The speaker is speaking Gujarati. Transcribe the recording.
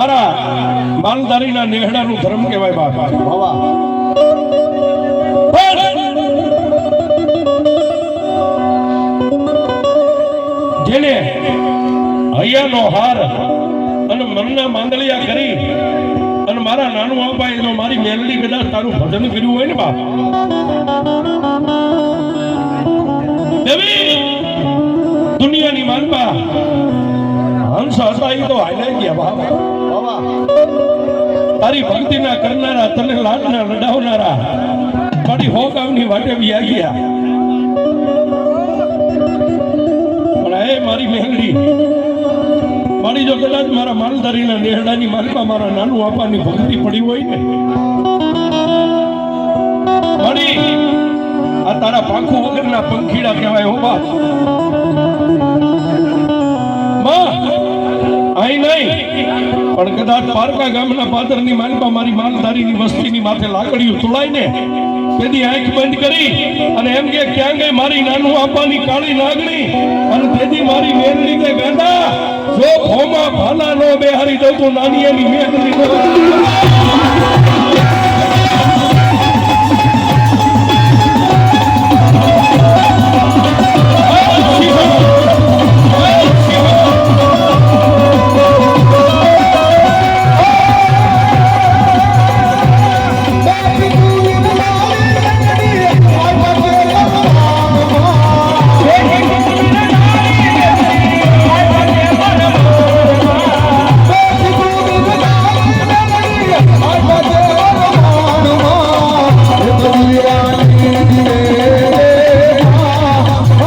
માતાજીના નેહડાનું ધર્મ કહેવાય બાપ. જેને હૈયાનો હાર અને મનના માંદલિયા કરી અને મારા નાનું આપાએ એનો મારી મેલડી કદાચ તારું ભજન કર્યું હોય ને બાપ. દુનિયાની માનવા હંસ હતા એ તો હાઈલાઈ ગયા બાપ. તારી ભક્તિના કરનારા, તને લાડના લડાવનારા મારી હોકાવની વાટે વ્યા પણ હે મારી મેંગડી મારી જો કદાચ મારા માલધારીના નેહડાની માલપા મારા નાનું આપાની ભક્તિ પડી હોય ને. મારી આ તારા પાંખો વગરના પંખીડા કહેવાય હો બા. માં અહીં નહીં. પણ કદાચ પારકા ગામના પાદરની માલપા મારી માલધારીની વસ્તીની માથે લાકડીઓ તોડાય ને તેથી આંખ બંધ કરી અને એમ કે ક્યાં ગઈ મારી નાનું આપવાની કાળી લાગણી? અને તેથી મારી મેરડી કે ગાંડા જો ભોમાં ભાલા નો બેહારી દઉં તો નાની એની મેરડી નો